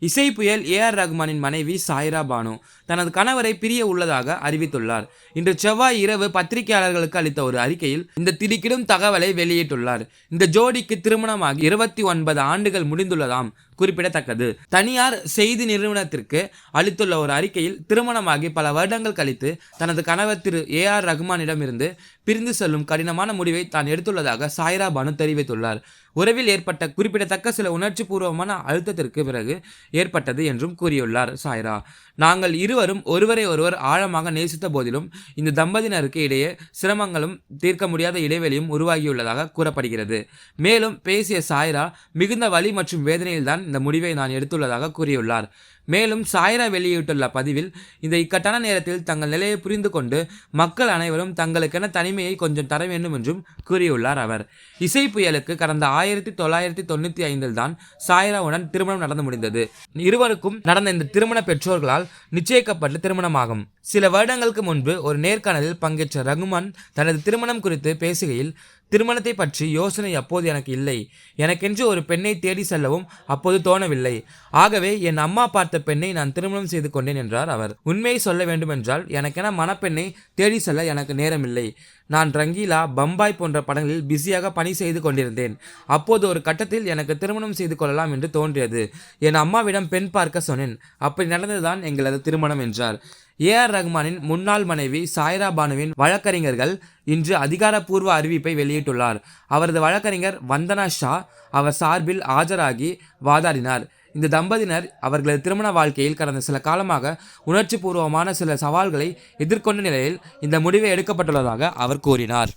இசை புயல் A R ரகுமானின் மனைவி சாய்ரா பானு. தனது கணவரை பிரிய உள்ளதாக அறிவித்துள்ளார். இன்று செவ்வாய் இரவு பத்திரிகையாளர்களுக்கு அளித்த ஒரு அறிக்கையில் இந்த திடுக்கிடும் தகவலை வெளியிட்டுள்ளார். இந்த ஜோடிக்கு திருமணமாகி இருபத்தி ஒன்பது ஆண்டுகள் முடிந்துள்ளதாம் குறிப்பிடத்தக்கது. தனியார் செய்தி நிறுவனத்திற்கு அளித்துள்ள ஒரு அறிக்கையில் திருமணமாகி பல வருடங்கள் கழித்து தனது கணவர் திரு ஏ ஆர் ரகுமானிடமிருந்து பிரிந்து செல்லும் கடினமான முடிவை தான் எடுத்துள்ளதாக சாய்ரா பானு தெரிவித்துள்ளார். உறவில் ஏற்பட்ட குறிப்பிடத்தக்க சில உணர்ச்சி பூர்வமான அழுத்தத்திற்கு பிறகு ஏற்பட்டது என்றும் கூறியுள்ளார் சாய்ரா. நாங்கள் இரு இருவரும் ஒருவரை ஒருவர் ஆழமாக நேசித்த போதிலும் இந்த தம்பதியினருக்கு இடையே சிரமங்களும் தீர்க்க முடியாத இடைவெளியும் உருவாகியுள்ளதாக கூறப்படுகிறது. மேலும் பேசிய சாய்ரா மிகுந்த வலி மற்றும் வேதனையில்தான் இந்த முடிவை நான் எடுத்துள்ளதாக கூறியுள்ளார். மேலும் சாய்ரா வெளியிட்டுள்ள பதிவில் இந்த இக்கட்டான நேரத்தில் தங்கள் நிலையை புரிந்து கொண்டு மக்கள் அனைவரும் தங்களுக்கென தனிமையை கொஞ்சம் தர வேண்டும் என்றும் கூறியுள்ளார் அவர். இசை புயலுக்கு கடந்த ஆயிரத்தி தொள்ளாயிரத்தி தொண்ணூற்றி ஐந்தில் தான் சாய்ராவுடன் திருமணம் நடந்து முடிந்தது. இருவருக்கும் நடந்த இந்த திருமண பெற்றோர்களால் நிச்சயிக்கப்பட்ட திருமணமாகும். சில வருடங்களுக்கு முன்பு ஒரு நேர்காணலில் பங்கேற்ற ரகுமான் தனது திருமணம் குறித்து பேசுகையில் திருமணத்தை பற்றி யோசனை அப்போது எனக்கு இல்லை. எனக்கென்று ஒரு பெண்ணை தேடி செல்லவும் அப்போது தோணவில்லை. ஆகவே என் அம்மா பார்த்த பெண்ணை நான் திருமணம் செய்து கொண்டேன் என்றார் அவர். உண்மையை சொல்ல வேண்டுமென்றால் எனக்கென மணப்பெண்ணை தேடி செல்ல எனக்கு நேரமில்லை. நான் ரங்கீலா பம்பாய் போன்ற படங்களில் பிஸியாக பணி செய்து கொண்டிருந்தேன். அப்போது ஒரு கட்டத்தில் எனக்கு திருமணம் செய்து கொள்ளலாம் என்று தோன்றியது. என் அம்மாவிடம் பெண் பார்க்க சொன்னேன். அப்படி நடந்ததுதான் எங்களது திருமணம் என்றார். ஏ ஆர் ரஹ்மானின் முன்னாள் மனைவி சாய்ரா பானுவின் வழக்கறிஞர்கள் இன்று அதிகாரப்பூர்வ அறிவிப்பை வெளியிட்டுள்ளார். அவரது வழக்கறிஞர் வந்தனா ஷா அவர் சார்பில் ஆஜராகி வாதாடினார். இந்த தம்பதியினர் அவர்களது திருமண வாழ்க்கையில் கடந்த சில காலமாக உணர்ச்சி பூர்வமான சில சவால்களை எதிர்கொண்ட நிலையில் இந்த முடிவை எடுக்கப்பட்டுள்ளதாக அவர் கூறினார்.